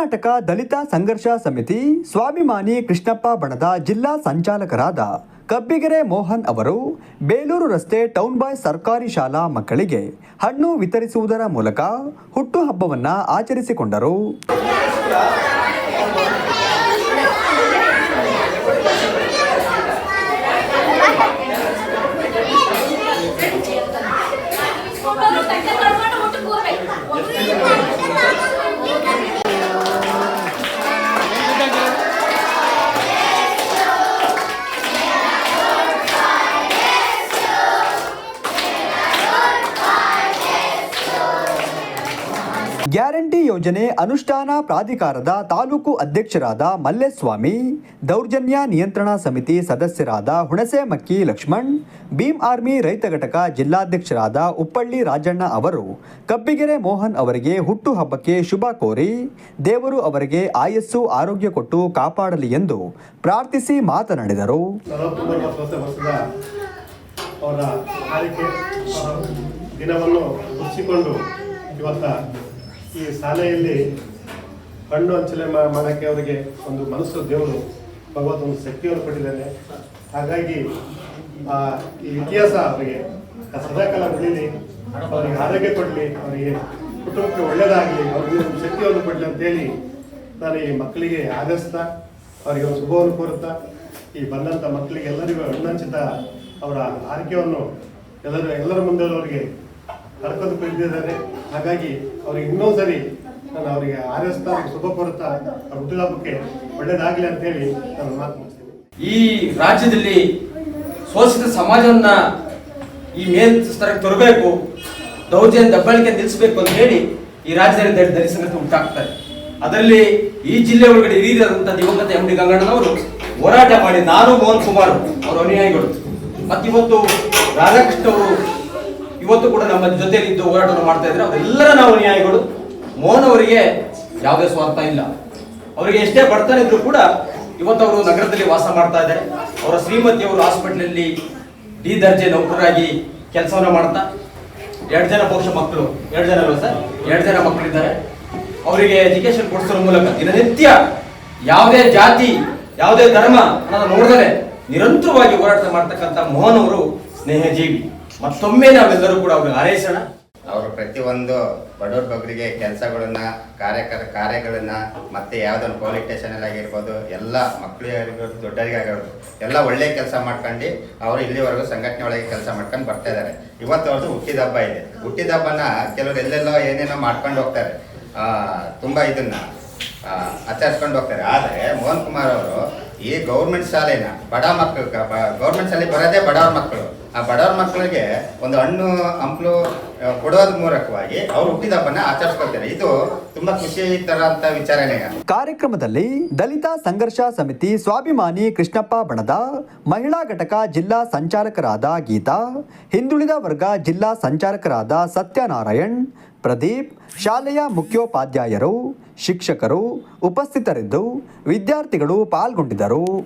ಕರ್ನಾಟಕ ದಲಿತ ಸಂಘರ್ಷ ಸಮಿತಿ ಸ್ವಾಭಿಮಾನಿ ಕೃಷ್ಣಪ್ಪ ಬಣದ ಜಿಲ್ಲಾ ಸಂಚಾಲಕರಾದ ಕಬ್ಬಿಗೆರೆ ಮೋಹನ್ ಅವರು ಬೇಲೂರು ರಸ್ತೆ ಟೌನ್ ಬಾಯ್ ಸರ್ಕಾರಿ ಶಾಲಾ ಮಕ್ಕಳಿಗೆ ಹಣ್ಣು ವಿತರಿಸುವುದರ ಮೂಲಕ ಹುಟ್ಟುಹಬ್ಬವನ್ನು ಆಚರಿಸಿಕೊಂಡರು. ಗ್ಯಾರಂಟಿ ಯೋಜನೆ ಅನುಷ್ಠಾನ ಪ್ರಾಧಿಕಾರದ ತಾಲೂಕು ಅಧ್ಯಕ್ಷರಾದ ಮಲ್ಲೇಸ್ವಾಮಿ, ದೌರ್ಜನ್ಯ ನಿಯಂತ್ರಣ ಸಮಿತಿ ಸದಸ್ಯರಾದ ಹುಣಸೆಮಕ್ಕಿ ಲಕ್ಷ್ಮಣ್, ಭೀಮ್ ಆರ್ಮಿ ರೈತ ಘಟಕ ಜಿಲ್ಲಾಧ್ಯಕ್ಷರಾದ ಉಪ್ಪಳ್ಳಿ ರಾಜಣ್ಣ ಅವರು, ಕಬ್ಬಿಗೆರೆ ಮೋಹನ್ ಅವರಿಗೆ ಹುಟ್ಟುಹಬ್ಬಕ್ಕೆ ಶುಭ ಕೋರಿ ದೇವರು ಅವರಿಗೆ ಆಯಸ್ಸು ಆರೋಗ್ಯ ಕೊಟ್ಟು ಕಾಪಾಡಲಿ ಎಂದು ಪ್ರಾರ್ಥಿಸಿ ಮಾತನಾಡಿದರು. ಇವತ್ತ ಈ ಶಾಲೆಯಲ್ಲಿ ಹಣ್ಣು ಹಂಚಲೆ ಮಾಡೋಕ್ಕೆ ಅವರಿಗೆ ಒಂದು ಮನಸ್ಸು ದೇವರು ಭಗವತ್ ಒಂದು ಶಕ್ತಿಯನ್ನು ಕೊಟ್ಟಿದ್ದಾನೆ. ಹಾಗಾಗಿ ಆ, ಈ ಇತಿಹಾಸ ಅವರಿಗೆ ಸದಾಕಾಲ ಉಳಿಲಿ ಅವರಿಗೆ ಆರೋಗ್ಯ ಕೊಡಲಿ ಅವರಿಗೆ ಕುಟುಂಬಕ್ಕೆ ಒಳ್ಳೆಯದಾಗಲಿ ಅವ್ರಿಗೆ ಒಂದು ಶಕ್ತಿಯನ್ನು ಕೊಡಲಿ ಅಂತೇಳಿ ನಾನು ಈ ಮಕ್ಕಳಿಗೆ ಆಗಸ್ತಾ ಅವರಿಗೆ ಒಂದು ಶುಭವನ್ನು ಕೋರುತ್ತಾ ಈ ಬಂದಂಥ ಮಕ್ಕಳಿಗೆ ಎಲ್ಲರಿಗೂ ಹಣ್ಣಂಚಿತ ಅವರ ಆರೈಕೆಯನ್ನು ಎಲ್ಲರೂ ಎಲ್ಲರ ಮುಂದೆ ಅವರಿಗೆ ಕರ್ಕೊಂಡು ಬಂದಿದ್ದಾರೆ. ಹಾಗಾಗಿ ಅವ್ರಿಗೆ ಇನ್ನೊಂದು ಸರಿ ನಾನು ಅವರಿಗೆ ಆರೈಸ್ತಾ ಶುಭ ಕೊಡ್ತಾ ಅವ್ರ ಹುಟ್ಟುಹಬ್ಬಕ್ಕೆ ಒಳ್ಳೇದಾಗಲಿ ಅಂತೇಳಿ ನಾನು ಮಾತು ಈ ರಾಜ್ಯದಲ್ಲಿ ಶೋಷಿತ ಸಮಾಜವನ್ನ ಈ ಮೇಲ್ಸ್ತರಕ್ಕೆ ತರಬೇಕು, ದೌರ್ಜನ್ಯ ದಬ್ಬಾಳಿಕೆ ನಿಲ್ಲಿಸಬೇಕು ಅಂತ ಹೇಳಿ ಈ ರಾಜ್ಯದಲ್ಲಿ ಸಂಘಟನೆ ಹುಟ್ಟಾಕ್ತಾರೆ ಅದರಲ್ಲಿ ಈ ಜಿಲ್ಲೆ ಒಳಗಡೆ ಹಿರಿಯರಾದಂಥ ದಿವಂಗತ ಎಂ ಡಿ ಗಂಗಣ್ಣನವರು ಹೋರಾಟ ಮಾಡಿ ನಾನು ಮೋಹನ್ ಕುಮಾರ್ ಅವರು ಅನುಯಾಯಿಗಳು. ಇವತ್ತು ರಾಧಾಕೃಷ್ಣ ಅವರು ಇವತ್ತು ಕೂಡ ನಮ್ಮ ಜೊತೆಲಿದ್ದು ಹೋರಾಟವನ್ನು ಮಾಡ್ತಾ ಇದ್ರೆ ಅವರೆಲ್ಲರ ನಾವು ನ್ಯಾಯಗಳು. ಮೋಹನ್ ಅವರಿಗೆ ಯಾವುದೇ ಸ್ವಾರ್ಥ ಇಲ್ಲ. ಅವರಿಗೆ ಎಷ್ಟೇ ಬಡತನ ಇದ್ರು ಕೂಡ ಇವತ್ತು ಅವರು ನಗರದಲ್ಲಿ ವಾಸ ಮಾಡ್ತಾ ಇದ್ದಾರೆ. ಅವರ ಶ್ರೀಮತಿ ಅವರು ಹಾಸ್ಪಿಟ್ಲಲ್ಲಿ ಡಿ ದರ್ಜೆ ನೌಕರರಾಗಿ ಕೆಲಸವನ್ನ ಮಾಡ್ತಾ ಎರಡು ಜನ ಬಹುಶಃ ಮಕ್ಕಳು. ಎರಡು ಜನ ಅಲ್ವಾ ಸರ್? ಎರಡು ಜನ ಮಕ್ಕಳಿದ್ದಾರೆ. ಅವರಿಗೆ ಎಜುಕೇಶನ್ ಕೊಡಿಸೋದ್ರ ಮೂಲಕ ದಿನನಿತ್ಯ ಯಾವುದೇ ಜಾತಿ, ಯಾವುದೇ ಧರ್ಮ ನಾನು ನೋಡಿದರೆ ನಿರಂತರವಾಗಿ ಹೋರಾಟ ಮಾಡ್ತಕ್ಕಂಥ ಮೋಹನ್ ಅವರು ಸ್ನೇಹಜೀವಿ. ಮತ್ತೊಮ್ಮೆ ನಾವೆಲ್ಲರೂ ಕೂಡ ಅವ್ರಿಗೆ ಹಾರೈಸೋಣ. ಅವರು ಪ್ರತಿಯೊಂದು ಬಡವ್ರ ಕೆಲಸಗಳನ್ನ ಕಾರ್ಯಕರ ಕಾರ್ಯಗಳನ್ನ ಮತ್ತೆ ಯಾವ್ದೊಂದು ಪೊಲೀಸ್ ಸ್ಟೇಷನ್ ಆಗಿರ್ಬೋದು ಎಲ್ಲ ಮಕ್ಕಳಿಗಾಗಿರ್ಬೋದು ದೊಡ್ಡರಿಗಾಗಿರ್ಬೋದು ಎಲ್ಲ ಒಳ್ಳೆ ಕೆಲಸ ಮಾಡ್ಕೊಂಡು ಅವರು ಇಲ್ಲಿವರೆಗೂ ಸಂಘಟನೆ ಒಳಗೆ ಕೆಲಸ ಮಾಡ್ಕೊಂಡು ಬರ್ತಾ ಇದ್ದಾರೆ. ಇವತ್ತು ಅವ್ರದ್ದು ಹುಟ್ಟಿದ ಹಬ್ಬ ಇದೆ. ಹುಟ್ಟಿದ ಹಬ್ಬನ ಕೆಲವರು ಎಲ್ಲೆಲ್ಲೋ ಏನೇನೋ ಮಾಡ್ಕೊಂಡು ಹೋಗ್ತಾರೆ. ಆ, ತುಂಬಾ ಇದನ್ನ ಆಚರಿಸ್ಕೊಂಡು ಹೋಗ್ತಾರೆ. ಆದರೆ ಮೋಹನ್ ಕುಮಾರ್ ಅವರು ಈ ಗೌರ್ಮೆಂಟ್ ಶಾಲೆನ ಬಡ ಮಕ್ಕಳು ಗೌರ್ಮೆಂಟ್ ಶಾಲೆ ಬರೋದೇ ಬಡವ್ರ ಮಕ್ಕಳು ಆ ಬಡವ್ರ ಮಕ್ಕಳಿಗೆ ಒಂದು ಹಣ್ಣು, ಹಂಪಲು ಕೊಡೋದ್ರ ಮೂಲಕವಾಗಿ ಅವ್ರು ಹುಟ್ಟಿದ ಹಬ್ಬನ ಆಚರಿಸ್ಕೊಳ್ತಾರೆ. ಇದು ತುಂಬಾ ಖುಷಿ ತರಂತ ವಿಚಾರಣೆ. ಕಾರ್ಯಕ್ರಮದಲ್ಲಿ ದಲಿತ ಸಂಘರ್ಷ ಸಮಿತಿ ಸ್ವಾಭಿಮಾನಿ ಕೃಷ್ಣಪ್ಪ ಬಣದ ಮಹಿಳಾ ಘಟಕ ಜಿಲ್ಲಾ ಸಂಚಾಲಕರಾದ ಗೀತಾ, ಹಿಂದುಳಿದ ವರ್ಗ ಜಿಲ್ಲಾ ಸಂಚಾಲಕರಾದ ಸತ್ಯನಾರಾಯಣ್, ಪ್ರದೀಪ್, ಶಾಲೆಯ ಮುಖ್ಯೋಪಾಧ್ಯಾಯರು, ಶಿಕ್ಷಕರು ಉಪಸ್ಥಿತರಿದ್ದು ವಿದ್ಯಾರ್ಥಿಗಳು ಪಾಲ್ಗೊಂಡಿದ್ದರು. Tarô.